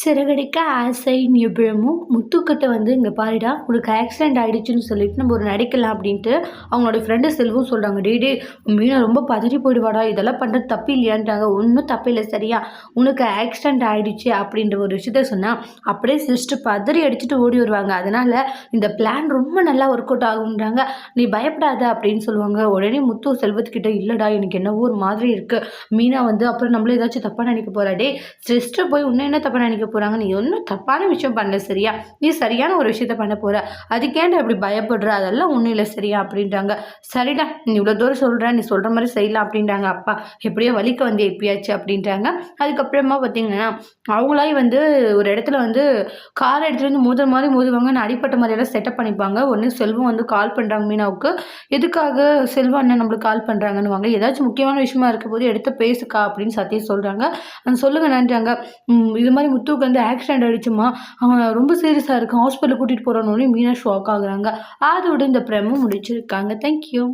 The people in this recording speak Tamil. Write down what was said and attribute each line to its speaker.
Speaker 1: சிறகடிக்க ஆசை நிபுணமும் முத்துக்கிட்ட வந்து இங்கே பாருடா உனக்கு ஆக்சிடென்ட் ஆகிடுச்சின்னு சொல்லிட்டு நம்ம ஒரு நடிக்கலாம் அப்படின்ட்டு அவங்களோட ஃப்ரெண்டு செல்வம் சொல்கிறாங்க டே டே மீனை ரொம்ப பதறி போயிடுவாடா இதெல்லாம் பண்ணுறது தப்பு இல்லையான்றாங்க ஒன்றும் தப்பு இல்லை சரியா? உனக்கு ஆக்சிடென்ட் ஆகிடுச்சு அப்படின்ற ஒரு விஷயத்த சொன்னால் அப்படியே சிஸ்டர் பதறி அடிச்சுட்டு ஓடி வருவாங்க. அதனால் இந்த பிளான் ரொம்ப நல்லா ஒர்க் அவுட் ஆகுன்றாங்க நீ பயப்படாத அப்படின்னு சொல்லுவாங்க. உடனே முத்து செல்வத்துக்கிட்ட இல்லைடா எனக்கு என்னவோ ஒரு மாதிரி இருக்குது மீனா வந்து அப்புறம் நம்மள ஏதாச்சும் தப்பாக நினைக்க போகிறா டே சிஸ்டர் போய் இன்னும் என்ன தப்பாக நினைக்க போகிறாங்க நீ ஒன்றும் தப்பான விஷயம் பண்ணல சரியா? நீ சரியான ஒரு விஷயத்த பண்ண போகிற அதுக்கேண்ட அப்படி பயப்படுற? அதெல்லாம் ஒன்றும் இல்லை சரியா அப்படின்றாங்க. சரிடா நீ இவ்வளோ தூரம் சொல்கிற நீ சொல்கிற மாதிரி செய்யலாம் அப்படின்றாங்க. அப்பா எப்படியோ வலிக்க வந்து எப்பயாச்சு அப்படின்றாங்க. அதுக்கப்புறமா பார்த்தீங்கன்னா அவங்களாய் வந்து ஒரு இடத்துல வந்து காரை எடுத்துகிட்டு வந்து மோதுற மாதிரி மோதுவாங்க. அடிப்பட்ட மாதிரியெல்லாம் செட்டப் பண்ணிப்பாங்க. ஒன்று செல்வம் வந்து கால் பண்ணுறாங்க மீனாவுக்கு. எதுக்காக செல்வம் அண்ணன் நம்மளுக்கு கால் பண்ணுறாங்கன்னு வாங்க ஏதாச்சும் முக்கியமான விஷயமா இருக்க போது எடுத்து பேசுக்கா அப்படின்னு சத்தியம் சொல்கிறாங்க சொல்லுங்க நன்றாங்க இது மாதிரி முத்து முத்துவுக்கு வந்து ஆக்சிடென்ட் ஆகிடுச்சுமா அவன் ரொம்ப சீரியஸாக இருக்கான். ஹாஸ்பிட்டல் கூட்டிகிட்டு போகிறோன்னு மீனா ஷாக் ஆகுறாங்க. அதோட இந்த பிரமும் முடிச்சிருக்காங்க தேங்க்யூ